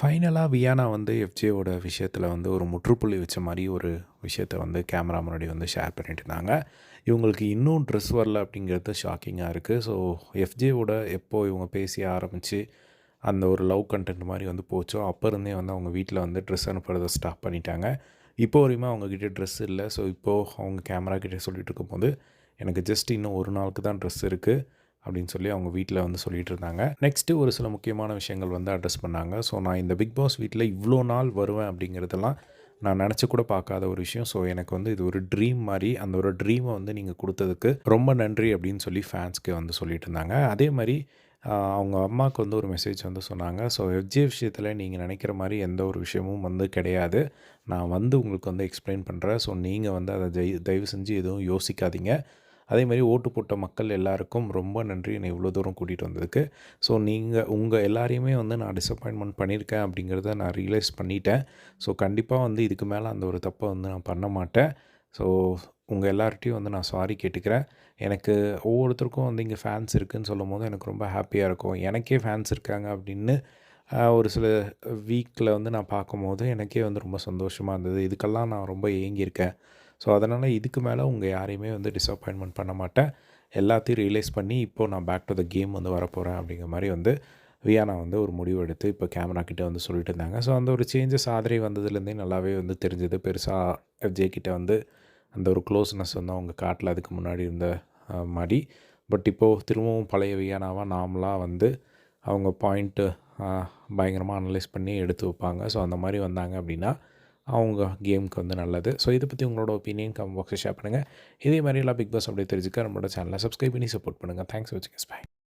ஃபைனலாக வியானா வந்து எஃப்ஜேவோட விஷயத்தில் வந்து ஒரு முற்றுப்புள்ளி வச்ச மாதிரி ஒரு விஷயத்த வந்து கேமரா முன்னாடி வந்து ஷேர் பண்ணிட்டு இருந்தாங்க. இவங்களுக்கு இன்னும் ட்ரெஸ் வரல அப்படிங்கிறது ஷாக்கிங்காக இருக்குது ஸோ எஃப்ஜேவோட எப்போது இவங்க பேசி ஆரம்பித்து அந்த ஒரு லவ் கண்டென்ட் மாதிரி வந்து போச்சோ அப்போ இருந்தே வந்து அவங்க வீட்டில் வந்து ட்ரெஸ் அனுப்புறதை ஸ்டாப் பண்ணிட்டாங்க. இப்போ வரையுமே அவங்கக்கிட்ட ட்ரெஸ் இல்லை. ஸோ இப்போது அவங்க கேமரா கிட்டே சொல்லிட்டு இருக்கும்போது எனக்கு ஜஸ்ட் இன்னும் ஒரு நாளுக்கு தான் ட்ரெஸ் இருக்குது அப்படின்னு சொல்லி அவங்க வீட்டில் வந்து சொல்லிட்டு இருந்தாங்க. நெக்ஸ்ட்டு ஒரு சில முக்கியமான விஷயங்கள் வந்து அட்ரஸ் பண்ணாங்க. ஸோ நான் இந்த பிக் பாஸ் வீட்டில் இவ்வளோ நாள் வருவேன் அப்படிங்கிறதெல்லாம் நான் நினச்சி கூட பார்க்காத ஒரு விஷயம். ஸோ எனக்கு வந்து இது ஒரு ட்ரீம் மாதிரி அந்த ஒரு ட்ரீமை வந்து நீங்கள் கொடுத்ததுக்கு ரொம்ப நன்றி அப்படின்னு சொல்லி ஃபேன்ஸ்க்கு வந்து சொல்லிட்டு இருந்தாங்க. அதே மாதிரி அவங்க அம்மாவுக்கு வந்து ஒரு மெசேஜ் வந்து சொன்னாங்க. ஸோ எஃப்ஜே விஷயத்தில் நீங்கள் நினைக்கிற மாதிரி எந்த ஒரு விஷயமும் வந்து கிடையாது. நான் வந்து உங்களுக்கு வந்து எக்ஸ்பிளைன் பண்ணுறேன் ஸோ நீங்கள் வந்து அதை தயவு செஞ்சு எதுவும் யோசிக்காதீங்க. அதே மாதிரி ஓட்டு போட்ட மக்கள் எல்லாருக்கும் ரொம்ப நன்றி. என்னை இவ்வளோ தூரம் கூட்டிகிட்டு வந்ததுக்கு. ஸோ நீங்கள் உங்கள் எல்லாரையுமே வந்து நான் டிசப்பாயின்மெண்ட் பண்ணியிருக்கேன் அப்படிங்கிறத நான் ரியலைஸ் பண்ணிட்டேன். ஸோ கண்டிப்பாக வந்து இதுக்கு மேலே அந்த ஒரு தப்பை வந்து நான் பண்ண மாட்டேன். ஸோ உங்கள் எல்லார்ட்டையும் வந்து நான் சாரி கேட்டுக்கிறேன். எனக்கு ஒவ்வொருத்தருக்கும் வந்து இங்கே ஃபேன்ஸ் இருக்குதுன்னு சொல்லும் போது எனக்கு ரொம்ப ஹாப்பியாக இருக்கும். எனக்கே ஃபேன்ஸ் இருக்காங்க அப்படின்னு ஒரு சில வீக்கில் வந்து நான் பார்க்கும்போது எனக்கே வந்து ரொம்ப சந்தோஷமாக இருந்தது. இதுக்கெல்லாம் நான் ரொம்ப ஏங்கியிருக்கேன். ஸோ அதனால் இதுக்கு மேலே உங்கள் யாரையுமே வந்து டிஸப்பாயின்மெண்ட் பண்ண மாட்டேன். எல்லாத்தையும் ரியலைஸ் பண்ணி இப்போது நான் பேக் டு த கேம் வந்து வரப்போகிறேன் அப்படிங்கிற மாதிரி வந்து வியானா வந்து ஒரு முடிவு எடுத்து இப்போ கேமரா கிட்டே வந்து சொல்லிட்டு இருந்தாங்க. ஸோ அந்த ஒரு சேஞ்சஸ் ஆதரி வந்ததுலேருந்தே நல்லாவே வந்து தெரிஞ்சது. பெருசாக எஃப்ஜே கிட்டே வந்து அந்த ஒரு க்ளோஸ்னஸ் வந்து அவங்க காட்டில் அதுக்கு முன்னாடி இருந்த மாதிரி பட் இப்போது திரும்பவும் பழைய வியானாவாக நாமளாக வந்து அவங்க பாயிண்ட்டு பயங்கரமாக அனலைஸ் பண்ணி எடுத்து வைப்பாங்க. ஸோ அந்த மாதிரி வந்தாங்க அப்படின்னா அவங்க கேமுக்கு வந்து நல்லது. ஸோ இதை பற்றி உங்களோட ஒப்பீனியன் கம் பாக்ஸில் ஷேர் பண்ணுங்கள் இதே மாதிரி எல்லாம் பிக் பாஸ் அப்படியே தெரிஞ்சுக்க நம்மளோட சேனலை சப்ஸ்கிரைப் பண்ணி சப்போர்ட் பண்ணுங்கள் தேங்க்ஸ் வச்சுக்கஸ் பாய்